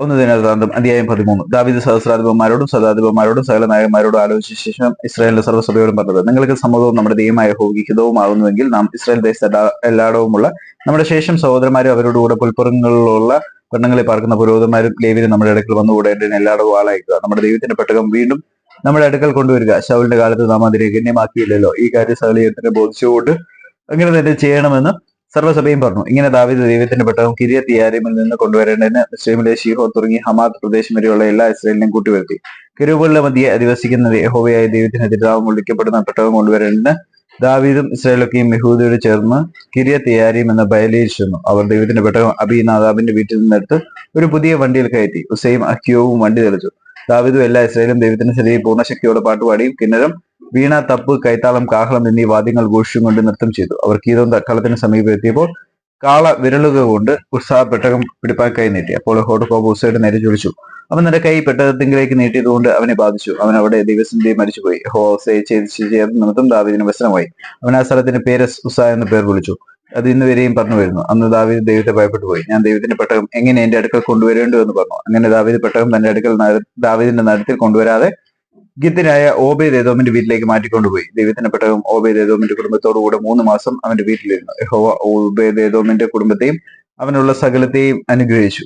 ഒന്ന് ദിനവൃത്താന്തം അധ്യായം പതിമൂന്ന്. ദാവിദ് സഹസ്രാധിപന്മാരോടും സദാധിപന്മാരോടും സകല നായകന്മാരോടും ആലോചിച്ച ശേഷം ഇസ്രായേലിന്റെ സർവസഭയോടും പറഞ്ഞത് നിങ്ങൾക്ക് സമ്മതവും നമ്മുടെ ദൈവമായ ഹോഗിഹിതവുമാകുന്നുവെങ്കിൽ നാം ഇസ്രായേൽ ദേശത്ത് എല്ലാടവുമുള്ള നമ്മുടെ ശേഷം സഹോദരന്മാരും അവരുടെ കൂടെ പുൽപ്പുറങ്ങളിലുള്ള പെണ്ണുങ്ങളെ പാർക്കുന്ന പുരോഹിതന്മാരും ലേവിനെ നമ്മുടെ അടുക്കൽ വന്നുകൂടേണ്ടതിന് എല്ലായിടവും ആളയക്കുക. നമ്മുടെ ദൈവത്തിന്റെ പെട്ടകം വീണ്ടും നമ്മുടെ അടുക്കൽ കൊണ്ടുവരിക. ശൗലിന്റെ കാലത്ത് നാം അതിനെ ഗണ്യമാക്കിയില്ലല്ലോ. ഈ കാര്യം സകലീയത്തിന് ബോധിച്ചുകൊണ്ട് അങ്ങനെ തന്നെ ചെയ്യണമെന്ന് സർവസഭയും പറഞ്ഞു. ഇങ്ങനെ ദാവീദ് ദൈവത്തിന്റെ പെട്ടകം കിരിയ തിയാരിമിൽ നിന്ന് കൊണ്ടുവരേണ്ടതിന് ഇസ്രേമിലെ ഷീഹോ തുടങ്ങി ഹമാദ് പ്രദേശം വരെയുള്ള എല്ലാ ഇസ്രയേലിനെയും കൂട്ടിവരുത്തി. കിരുവുകളുടെ മധ്യെ അധിവസിക്കുന്ന യഹോവയായ ദൈവത്തിന് ദാവം വിളിക്കപ്പെടുന്ന പെട്ടകം കൊണ്ടുവരേണ്ടതിന് ദാവീദും ഇസ്രേലൊക്കെയും യഹൂദയോട് ചേർന്ന് കിരിയ തിയാരിം എന്ന ബയലിൽ ചെന്നു. അവർ ദൈവത്തിന്റെ പെട്ടകം അബിനാദാബിന്റെ വീട്ടിൽ നിന്നെടുത്ത് ഒരു പുതിയ വണ്ടിയിൽ കയറ്റി. ഉസൈം അഹ്യോവും വണ്ടി തെളിച്ചു. ദാവീദും എല്ലാ ഇസ്രായേലും ദൈവത്തിന്റെ ശരീരം പൂർണശക്തിയോടെ പാട്ടുപാടിയും കിന്നരം വീണ തപ്പ് കൈത്താളം കാഹളം എന്നീ വാദ്യങ്ങൾ ഘോഷിച്ചും കൊണ്ട് നൃത്തം ചെയ്തു. അവർ കീതം തക്കാളത്തിന് സമീപം എത്തിയപ്പോൾ കാള വിരലുക കൊണ്ട് ഉത്സാഹ പെട്ടകം പിടിപ്പാൻ കൈ നീട്ടി. അപ്പോൾ ഹോട്ടോ ഉസയുടെ നേരെ ചൊളിച്ചു അവൻ തന്റെ കൈ പെട്ടകത്തിങ്കിലേക്ക് നീട്ടിയതുകൊണ്ട് അവനെ ബാധിച്ചു. അവൻ അവിടെ ദൈവസന്ധി മരിച്ചുപോയി. ഹോസയെ ചേർന്ന് നിമിത്തം ദാവീദിന് വ്യസനമായി അവൻ ആ സ്ഥലത്തിന് പേരസ് ഉസ എന്ന് പേർ വിളിച്ചു. അത് ഇന്ന് വരെയും പറഞ്ഞു വരുന്നു. അന്ന് ദാവീദ് ദൈവത്തെ ഭയപ്പെട്ടു പോയി ഞാൻ ദൈവത്തിന്റെ പെട്ടകം എങ്ങനെ എന്റെ അടുക്കൽ കൊണ്ടുവരേണ്ടു എന്ന് പറഞ്ഞു. അങ്ങനെ ദാവീദ് പെട്ടകം തന്റെ അടുക്കൽ ദാവിദിന്റെ നടത്തിൽ കൊണ്ടുവരാതെ ഗിത്തിനായ ഓബേദ് ഏതോമിന്റെ വീട്ടിലേക്ക് മാറ്റിക്കൊണ്ടുപോയി. ദൈവത്തിന്റെ പെട്ടകം ഓബേദ് ഏതോമിന്റെ കുടുംബത്തോടുകൂടെ മൂന്ന് മാസം അവന്റെ വീട്ടിലിരുന്നു. യഹോവ ഓബേദ് കുടുംബത്തെയും അവനുള്ള സകലത്തെയും അനുഗ്രഹിച്ചു.